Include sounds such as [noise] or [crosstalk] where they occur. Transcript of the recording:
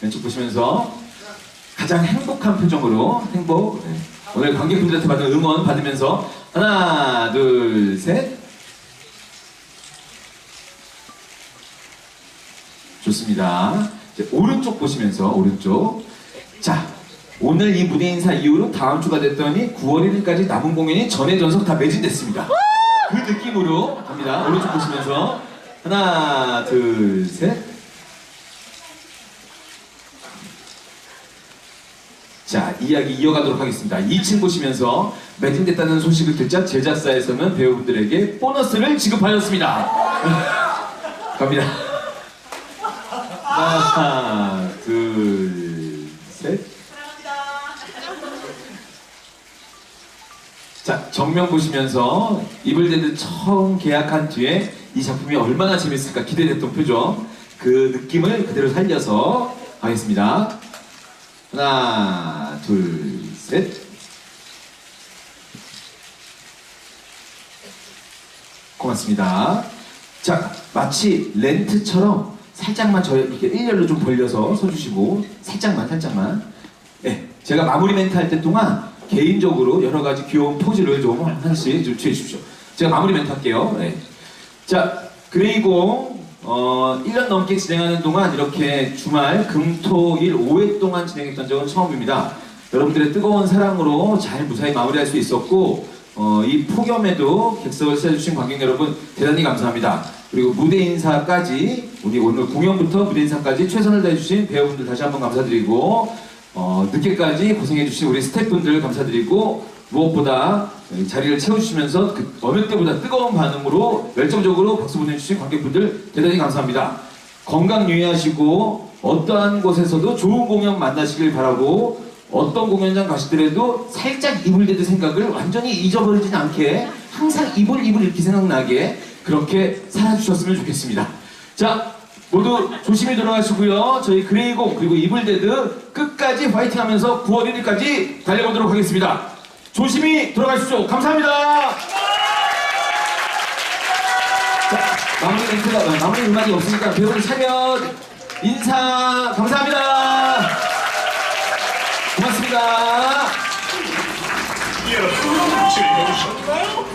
왼쪽 보시면서 가장 행복한 표정으로 행복. 네. 오늘 관객분들한테 받은 응원 받으면서 하나, 둘, 셋. 좋습니다. 이제 오른쪽 보시면서 오른쪽. 자, 오늘 이 무대 인사 이후로 다음 주가 됐더니 9월 1일까지 남은 공연이 전에 전석 다 매진됐습니다. 그 느낌으로 갑니다. 오른쪽 보시면서 하나, 둘, 셋. 자, 이야기 이어가도록 하겠습니다. 2층 보시면서 매진됐다는 소식을 듣자 제작사에서는 배우분들에게 보너스를 지급하였습니다. [laughs] 갑니다. 하나, 둘, 셋. 자, 정면 보시면서 이블 데드 처음 계약한 뒤에 이 작품이 얼마나 재밌을까 기대됐던 표정, 그 느낌을 그대로 살려서 하겠습니다. 하나, 둘, 셋. 고맙습니다. 자, 마치 렌트처럼 살짝만 저 이렇게 일렬로 좀 벌려서 서주시고 살짝만 살짝만. 네, 제가 마무리 멘트 할 때 동안 개인적으로 여러 가지 귀여운 포즈를 좀 하나씩 좀 취해 주십시오. 제가 마무리 멘트 할게요. 네. 자, 그리고 어, 1년 넘게 진행하는 동안 이렇게 주말 금 토 일 5회 동안 진행했던 적은 처음입니다. 여러분들의 뜨거운 사랑으로 잘 무사히 마무리할 수 있었고 어, 이 폭염에도 객석을 찾아주신 관객 여러분 대단히 감사합니다. 그리고 무대 인사까지 우리 오늘 공연부터 무대 인사까지 최선을 다해주신 배우분들 다시 한번 감사드리고 어, 늦게까지 고생해주신 우리 스태프분들 감사드리고 무엇보다 이 자리를 채워주시면서 그 어느 때보다 뜨거운 반응으로 열정적으로 박수 보내주신 관객분들 대단히 감사합니다. 건강 유의하시고 어떠한 곳에서도 좋은 공연 만나시길 바라고 어떤 공연장 가시더라도 살짝 이불 대드 생각을 완전히 잊어버리지 않게 항상 이불 이불 이렇게 생각나게 그렇게 살아주셨으면 좋겠습니다. 자 모두 조심히 돌아가시고요. 저희 그레이공 그리고 이불데드 끝까지 화이팅하면서 9월 1일까지 달려보도록 하겠습니다. 조심히 돌아가십시오. 감사합니다. 자, 마무리 멘트가 마무리 음악이 없으니까 배우들 차렷 인사 감사합니다. 고맙습니다. 즐거우셨나요?